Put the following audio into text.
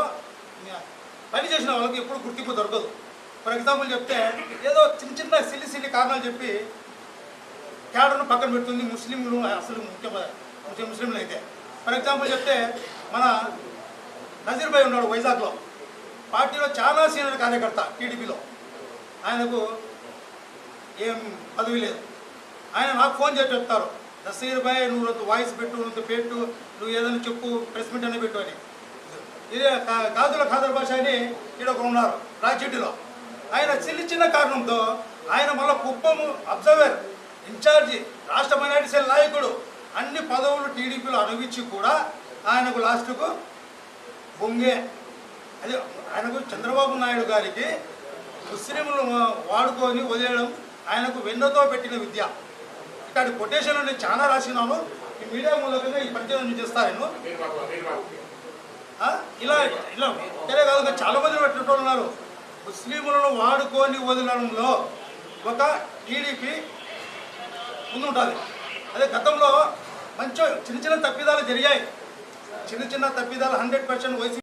పార్టీలో పని చేసిన వాళ్ళకి ఎప్పుడు గుర్తింపు దొరకదు. ఫర్ ఎగ్జాంపుల్ చెప్తే ఏదో చిన్న చిన్న సిల్లి సిల్లి కారణాలు చెప్పి క్యాడర్ను పక్కన పెడుతుంది ముస్లింలు అసలు ముఖ్యమైన ముఖ్య ముస్లింలు అయితే. ఫర్ ఎగ్జాంపుల్ చెప్తే మన నజీర్ భాయ్ ఉన్నాడు వైజాగ్లో. పార్టీలో చాలా సీనియర్ కార్యకర్త టీడీపీలో. ఆయనకు ఏం పదవి లేదు. ఆయన నాకు ఫోన్ చేసి చెప్తారు నసీర్ భాయ్ నువ్వు వాయిస్ పెట్టు నువ్వు పెట్టు నువ్వు ఏదైనా చెప్పు ప్రెస్ మీట్ అనే పెట్టు అని. ఇది కా- కాదుల ఖాదర్ భాష అని ఈడొకరు ఉన్నారు రాజ్యడ్డిలో ఆయన చిన్న చిన్న కారణంతో ఆయన మళ్ళీ కుప్పము అబ్జర్వర్ ఇన్ఛార్జి రాష్ట్ర మైనార్టీ సెల్ నాయకుడు అన్ని పదవులు టీడీపీలో అనుభవించి కూడా ఆయనకు లాస్ట్కు బొంగే. అది ఆయనకు చంద్రబాబు నాయుడు గారికి ముస్లింలు వాడుకొని వదిలేయడం ఆయనకు వెన్నతో పెట్టిన విద్య. ఇక్కడ కొటేషన్ నుండి చాలా రాసినాను ఈ మీడియా మూలకంగా ఈ పరిచయం చేస్తాను ఇలా ఇలా ఒక్కరే కాదు చాలా మంది పెట్టినట్టు ఉన్నారు. ముస్లింలను వాడుకొని వదలడంలో ఒక టీడీపీ ముందుంటుంది. అదే గతంలో మంచి చిన్న చిన్న తప్పిదాలు జరిగాయి. చిన్న చిన్న తప్పిదాలు హండ్రెడ్ పర్సెంట్ వైసీపీ